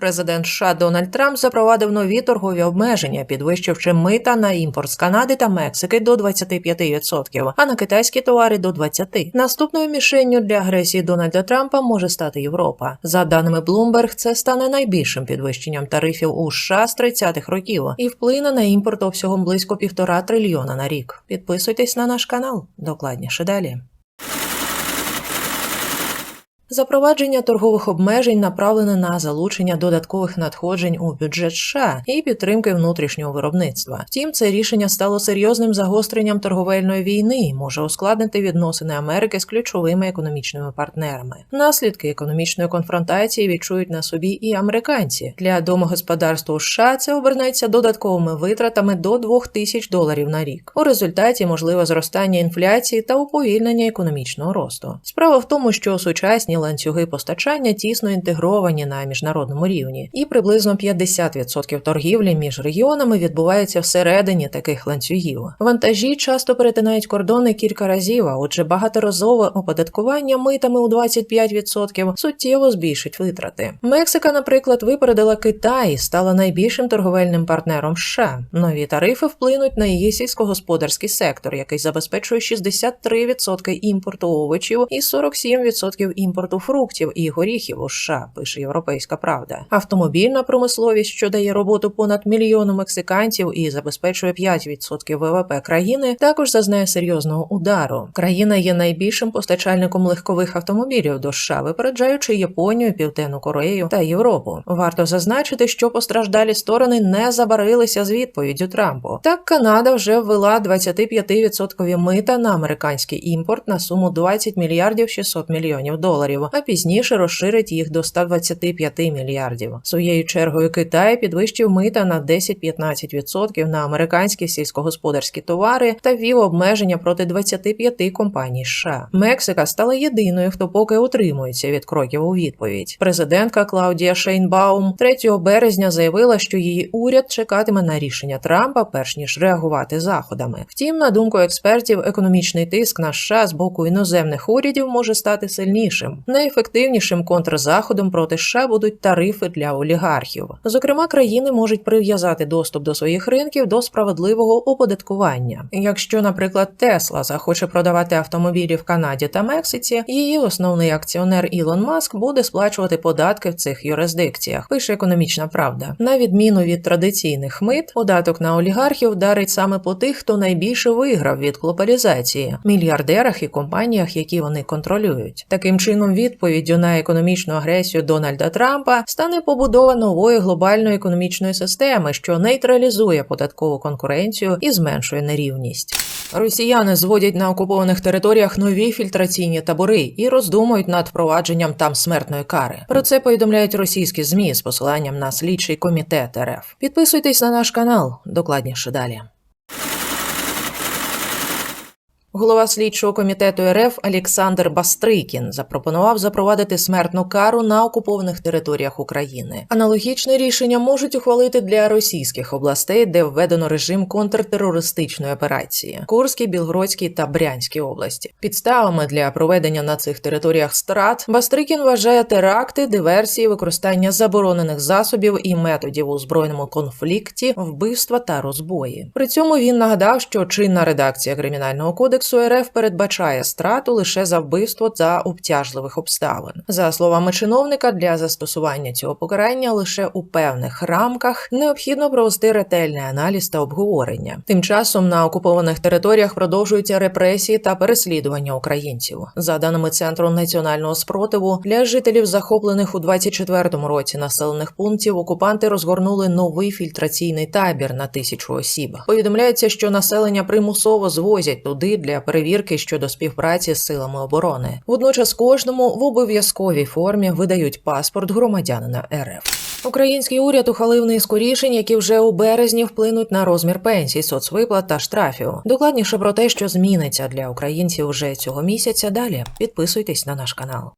Президент США Дональд Трамп запровадив нові торгові обмеження, підвищивши мита на імпорт з Канади та Мексики до 25%, а на китайські товари до 20%. Наступною мішенню для агресії Дональда Трампа може стати Європа. За даними Bloomberg, це стане найбільшим підвищенням тарифів у США з 30-х років і вплине на імпорт обсягом близько півтора трильйона на рік. Підписуйтесь на наш канал. Докладніше далі. Запровадження торгових обмежень направлене на залучення додаткових надходжень у бюджет США і підтримки внутрішнього виробництва. Втім, це рішення стало серйозним загостренням торговельної війни і може ускладнити відносини Америки з ключовими економічними партнерами. Наслідки економічної конфронтації відчують на собі і американці. Для домогосподарства США це обернеться додатковими витратами до 2 тисяч доларів на рік. У результаті можливе зростання інфляції та уповільнення економічного росту. Справа в тому, що сучасні ланцюги постачання тісно інтегровані на міжнародному рівні, і приблизно 50% торгівлі між регіонами відбувається всередині таких ланцюгів. Вантажі часто перетинають кордони кілька разів, а отже, багаторазове оподаткування митами у 25% суттєво збільшить витрати. Мексика, наприклад, випередила Китай і стала найбільшим торговельним партнером США. Нові тарифи вплинуть на її сільськогосподарський сектор, який забезпечує 63% імпорту овочів і 47% імпорту фруктів і горіхів у США, пише Європейська Правда. Автомобільна промисловість, що дає роботу понад мільйону мексиканців і забезпечує 5% ВВП країни, також зазнає серйозного удару. Країна є найбільшим постачальником легкових автомобілів до США, випереджаючи Японію, Південну Корею та Європу. Варто зазначити, що постраждалі сторони не забарилися з відповіддю Трампу. Так Канада вже ввела 25% мита на американський імпорт на суму 20 мільярдів 600 мільйонів доларів, а пізніше розширить їх до 125 мільярдів. Своєю чергою Китай підвищив мита на 10-15% на американські сільськогосподарські товари та ввів обмеження проти 25 компаній США. Мексика стала єдиною, хто поки утримується від кроків у відповідь. Президентка Клаудія Шейнбаум 3 березня заявила, що її уряд чекатиме на рішення Трампа, перш ніж реагувати заходами. Втім, на думку експертів, економічний тиск на США з боку іноземних урядів може стати сильнішим. Найефективнішим контрзаходом проти США будуть тарифи для олігархів. Зокрема, країни можуть прив'язати доступ до своїх ринків до справедливого оподаткування. Якщо, наприклад, Тесла захоче продавати автомобілі в Канаді та Мексиці, її основний акціонер Ілон Маск буде сплачувати податки в цих юрисдикціях. Пише економічна правда. На відміну від традиційних мит, податок на олігархів вдарить саме по тих, хто найбільше виграв від глобалізації мільярдерах і компаніях, які вони контролюють. Таким чином, відповіддю на економічну агресію Дональда Трампа стане побудова нової глобальної економічної системи, що нейтралізує податкову конкуренцію і зменшує нерівність. Росіяни зводять на окупованих територіях нові фільтраційні табори і роздумують над впровадженням там смертної кари. Про це повідомляють російські змі з посиланням на слідчий комітет РФ. Підписуйтесь на наш канал. Докладніше далі. Голова слідчого комітету РФ Олександр Бастрикін запропонував запровадити смертну кару на окупованих територіях України. Аналогічне рішення можуть ухвалити для російських областей, де введено режим контртерористичної операції Курській, Білгородській та Брянській області. Підставами для проведення на цих територіях страт Бастрикін вважає теракти, диверсії, використання заборонених засобів і методів у збройному конфлікті, вбивства та розбої. При цьому він нагадав, що чинна редакція кримінального кодексу РФ передбачає страту лише за вбивство за обтяжливих обставин. За словами чиновника, для застосування цього покарання лише у певних рамках необхідно провести ретельний аналіз та обговорення. Тим часом на окупованих територіях продовжуються репресії та переслідування українців. За даними центру національного спротиву, для жителів захоплених у 24-му році населених пунктів окупанти розгорнули новий фільтраційний табір на тисячу осіб. Повідомляється, що населення примусово звозять туди для перевірки щодо співпраці з силами оборони. Водночас кожному в обов'язковій формі видають паспорт громадянина РФ. Український уряд ухвалив низку рішень, які вже у березні вплинуть на розмір пенсій, соцвиплат та штрафів. Докладніше про те, що зміниться для українців вже цього місяця. Далі підписуйтесь на наш канал.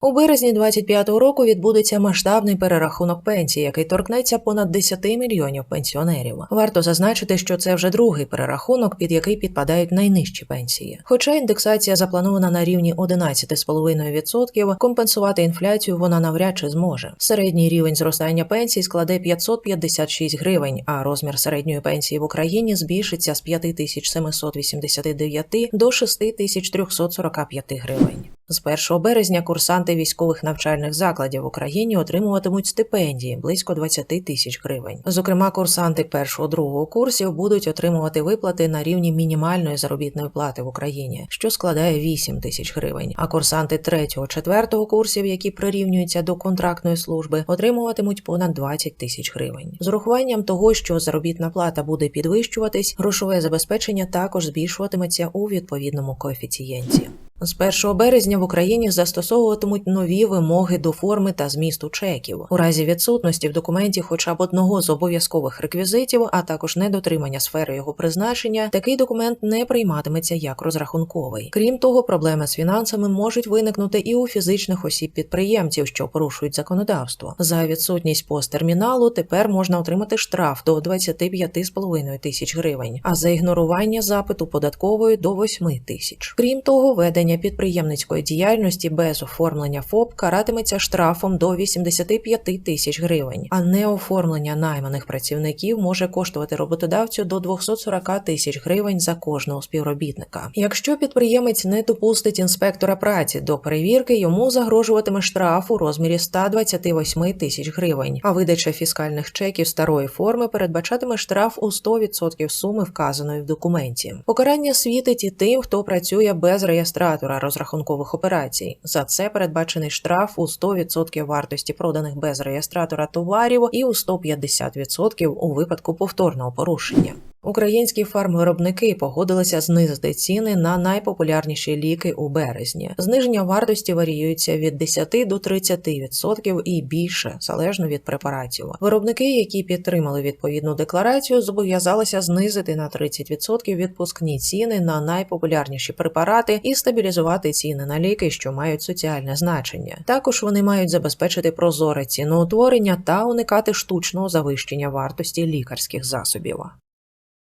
У березні 25-го року відбудеться масштабний перерахунок пенсій, який торкнеться понад 10 мільйонів пенсіонерів. Варто зазначити, що це вже другий перерахунок, під який підпадають найнижчі пенсії. Хоча індексація запланована на рівні 11,5%, компенсувати інфляцію вона навряд чи зможе. Середній рівень зростання пенсій складе 556 гривень, а розмір середньої пенсії в Україні збільшиться з 5789 до 6345 гривень. З 1 березня курсанти військових навчальних закладів в Україні отримуватимуть стипендії близько 20 тисяч гривень. Зокрема, курсанти першого-другого курсів будуть отримувати виплати на рівні мінімальної заробітної плати в Україні, що складає 8 тисяч гривень. А курсанти третього-четвертого курсів, які прирівнюються до контрактної служби, отримуватимуть понад 20 тисяч гривень. З урахуванням того, що заробітна плата буде підвищуватись, грошове забезпечення також збільшуватиметься у відповідному коефіцієнті. З 1 березня в Україні застосовуватимуть нові вимоги до форми та змісту чеків. У разі відсутності в документі хоча б одного з обов'язкових реквізитів, а також недотримання сфери його призначення, такий документ не прийматиметься як розрахунковий. Крім того, проблеми з фінансами можуть виникнути і у фізичних осіб підприємців, що порушують законодавство. За відсутність посттерміналу тепер можна отримати штраф до 25,5 тисяч гривень, а за ігнорування запиту податкової до 8 тисяч. Крім того, ведення ведення підприємницької діяльності без оформлення ФОП каратиметься штрафом до 85 тисяч гривень, а неоформлення найманих працівників може коштувати роботодавцю до 240 тисяч гривень за кожного співробітника. Якщо підприємець не допустить інспектора праці до перевірки, йому загрожуватиме штраф у розмірі 128 тисяч гривень, а видача фіскальних чеків старої форми передбачатиме штраф у 100% суми вказаної в документі. Покарання світить і тим, хто працює без реєстрації оператора розрахункових операцій. За це передбачений штраф у 100% вартості проданих без реєстратора товарів і у 150% у випадку повторного порушення. Українські фармвиробники погодилися знизити ціни на найпопулярніші ліки у березні. Зниження вартості варіюється від 10 до 30% і більше залежно від препаратів. Виробники, які підтримали відповідну декларацію, зобов'язалися знизити на 30% відпускні ціни на найпопулярніші препарати і стабілізувати ціни на ліки, що мають соціальне значення. Також вони мають забезпечити прозоре ціноутворення та уникати штучного завищення вартості лікарських засобів.